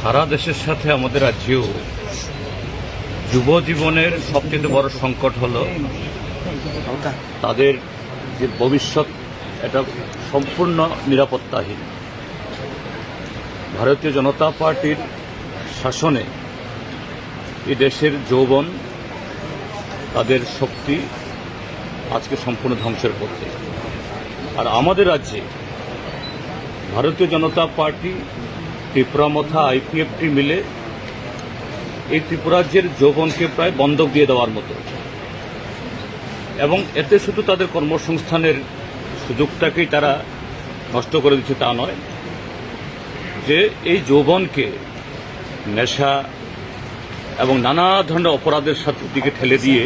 সারা দেশের সাথে আমাদের রাজ্যেও যুব জীবনের সবচেয়ে বড় সংকট হলো তাদের যে ভবিষ্যৎ, এটা সম্পূর্ণ নিরাপত্তাহীন। ভারতীয় জনতা পার্টির শাসনে এই দেশের যৌবন, তাদের শক্তি আজকে সম্পূর্ণ ধ্বংসের পথে। আর আমাদের রাজ্যে ভারতীয় জনতা পার্টি ত্রিপুরামথা আইপিএফটি মিলে এই ত্রিপুরাজ্যের যৌবনকে প্রায় বন্ধক দিয়ে দেওয়ার মতো। এবং এতে শুধু তাদের কর্মসংস্থানের সুযোগটাকেই তারা নষ্ট করে দিচ্ছে তা নয়, যে এই যৌবনকে নেশা এবং নানা ধরনের অপরাধের সাথে দিকে ঠেলে দিয়ে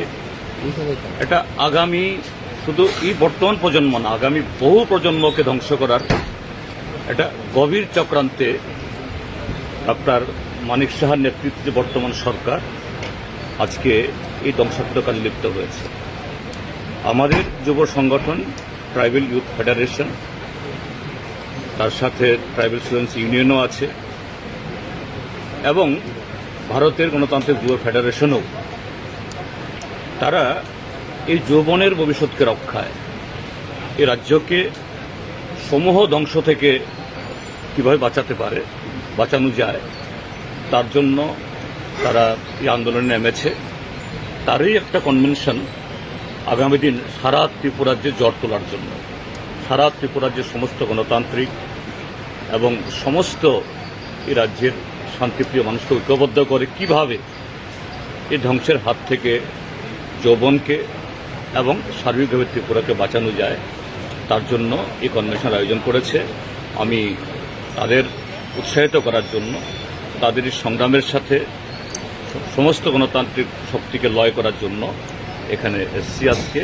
এটা আগামী শুধু এই বর্তমান প্রজন্ম না, আগামী বহু প্রজন্মকে ধ্বংস করার এটা গভীর চক্রান্তে আপনার মানিক সাহার নেতৃত্বে বর্তমান সরকার আজকে এই ধ্বংসাত্মক কাজে লিপ্ত হয়েছে। আমাদের যুব সংগঠন ট্রাইবেল ইউথ ফেডারেশন, তার সাথে ট্রাইবেল স্টুডেন্টস ইউনিয়নও আছে, এবং ভারতের গণতান্ত্রিক যুব ফেডারেশনও। তারা এই যৌবনের ভবিষ্যৎকে রক্ষায় এই রাজ্যকে সমূহ ধ্বংস থেকে কীভাবে বাঁচাতে পারে, বাঁচানো যায়, তার জন্য তারা এই আন্দোলনে নেমেছে। তারই একটা কনভেনশন আগামী দিন সারা ত্রিপুরাজ্যে জ্বর তোলার জন্য। সারা ত্রিপুরাজ্যের সমস্ত গণতান্ত্রিক এবং সমস্ত এই রাজ্যের শান্তিপ্রিয় মানুষকে ঐক্যবদ্ধ করে কীভাবে এই ধ্বংসের হাত থেকে যৌবনকে এবং সার্বিকভাবে ত্রিপুরাকে বাঁচানো যায়, তার জন্য এই কনভেনশন আয়োজন করেছে। আমি তাদের উৎসাহিত করার জন্য তাদের সংগ্রামের সাথে সমস্ত গণতান্ত্রিক শক্তিকে লয় করার জন্য এখানে এসছি আজকে